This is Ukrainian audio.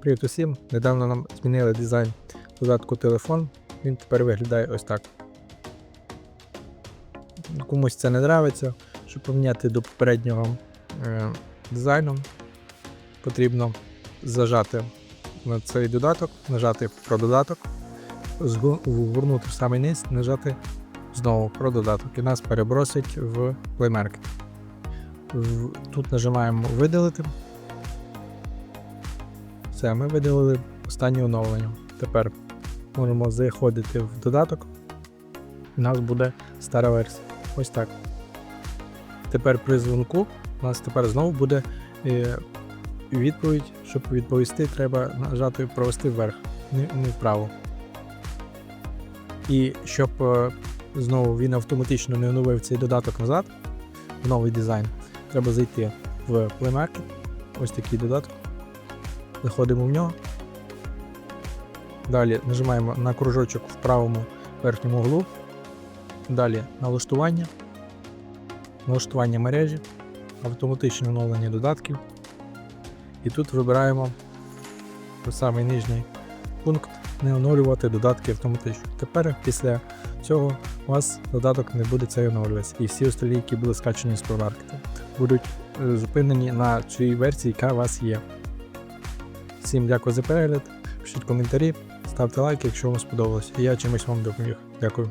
Привіт усім! Недавно нам змінили дизайн додатку телефон. Він тепер виглядає ось так. Комусь це не подобається. Щоб поміняти до попереднього е, дизайну, потрібно зажати на цей додаток, нажати про додаток, вгорнути в самий низ, нажати знову про додаток і нас перебросить в Play. Тут нажимаємо видалити. Все, ми видалили останнє оновлення. Тепер можемо заходити в додаток. У нас буде стара версія. Ось так. Тепер при дзвонку у нас тепер знову буде е, відповідь. Щоб відповісти, треба нажати провести вверх, не, не вправо. І щоб е, знову він автоматично не оновив цей додаток назад, в новий дизайн, треба зайти в Play Market. Ось такий додаток. Заходимо в нього. Далі нажимаємо на кружочок в правому верхньому углу. Далі налаштування, налаштування мережі, автоматичне оновлення додатків. І тут вибираємо самий нижній пункт не оновлювати додатки автоматично. Тепер після цього у вас додаток не буде цей оновлюватися. І всі остальні, які були скачані з Market, будуть е, зупинені на цій версії, яка у вас є. Всім дякую за перегляд. Пишіть коментарі, ставте лайки, якщо вам сподобалось. І я чимось вам допоміг. Дякую.